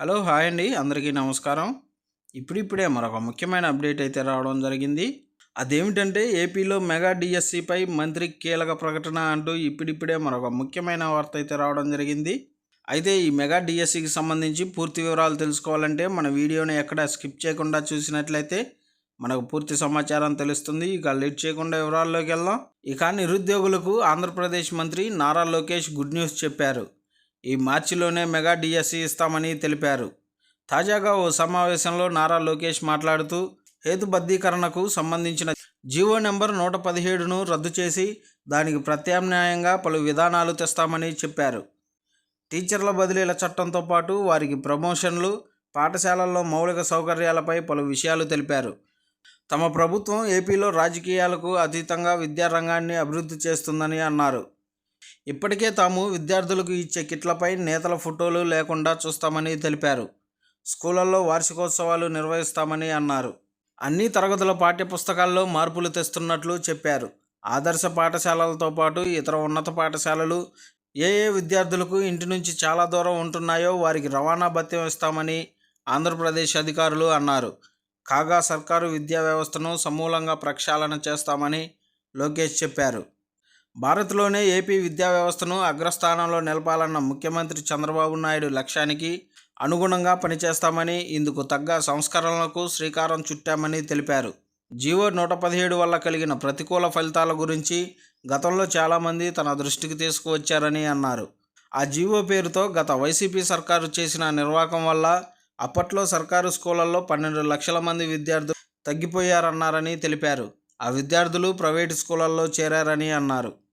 Hello hi అండి. అందరికీ నమస్కారం. ఇప్పుడిప్పుడే మరొక ముఖ్యమైన అప్డేట్ అయితే రావడం జరిగింది. అదేమిటంటే ఏపీలో మెగా డిఎస్సిపై మంత్రి కీలక ప్రకటన అంటూ ఇప్పుడిప్పుడే మరొక ముఖ్యమైన వార్త అయితే రావడం జరిగింది. అయితే ఈ మెగా డిఎస్సికి సంబంధించి పూర్తి వివరాలు తెలుసుకోవాలంటే మన వీడియోని ఎక్కడ స్కిప్ చేయకుండా చూసినట్లయితే మనకు పూర్తి సమాచారం తెలుస్తుంది. ఇక లేట్ చేయకుండా వివరాల్లోకి వెళ్దాం. ఇక నిరుద్యోగులకు ఆంధ్రప్రదేశ్ మంత్రి నారా లోకేష్ గుడ్ న్యూస్ చెప్పారు. ఈ మార్చిలోనే మెగా డిఎస్సి ఇస్తామని తెలిపారు. తాజాగా ఓ సమావేశంలో నారా లోకేష్ మాట్లాడుతూ హేతుబద్ధీకరణకు సంబంధించిన జీవో నెంబర్ నూట పదిహేడును రద్దు చేసి దానికి ప్రత్యామ్నాయంగా పలు విధానాలు తెస్తామని చెప్పారు. టీచర్ల బదిలీల చట్టంతో పాటు వారికి ప్రమోషన్లు పాఠశాలల్లో మౌలిక సౌకర్యాలపై పలు విషయాలు తెలిపారు. తమ ప్రభుత్వం ఏపీలో రాజకీయాలకు అతీతంగా విద్యారంగాన్ని అభివృద్ధి చేస్తుందని అన్నారు. ఇప్పటికే తాము విద్యార్థులకు ఇచ్చే కిట్లపై నేతల ఫోటోలు లేకుండా చూస్తామని తెలిపారు. స్కూళ్ళల్లో వార్షికోత్సవాలు నిర్వహిస్తామని అన్నారు. అన్ని తరగతుల పాఠ్యపుస్తకాల్లో మార్పులు తెస్తున్నట్లు చెప్పారు. ఆదర్శ పాఠశాలలతో పాటు ఇతర ఉన్నత పాఠశాలలు ఏ ఏ విద్యార్థులకు ఇంటి నుంచి చాలా దూరం ఉంటున్నాయో వారికి రవాణా భత్యం ఇస్తామని ఆంధ్రప్రదేశ్ అధికారులు అన్నారు. కాగా సర్కారు విద్యా వ్యవస్థను సమూలంగా ప్రక్షాళన చేస్తామని లోకేష్ చెప్పారు. భారత్లోనే ఏపీ విద్యా వ్యవస్థను అగ్రస్థానంలో నిలపాలన్న ముఖ్యమంత్రి చంద్రబాబు నాయుడు లక్ష్యానికి అనుగుణంగా పనిచేస్తామని ఇందుకు తగ్గ సంస్కరణలకు శ్రీకారం చుట్టామని తెలిపారు. జీవో నూట పదిహేడు వల్ల కలిగిన ప్రతికూల ఫలితాల గురించి గతంలో చాలామంది తన దృష్టికి తీసుకువచ్చారని అన్నారు. ఆ జీవో పేరుతో గత వైసీపీ సర్కారు చేసిన నిర్వాహకం వల్ల అప్పట్లో సర్కారు స్కూళ్ళలో పన్నెండు లక్షల మంది విద్యార్థులు తగ్గిపోయారన్నారని తెలిపారు. ఆ విద్యార్థులు ప్రైవేటు స్కూళ్ళలో చేరారని అన్నారు.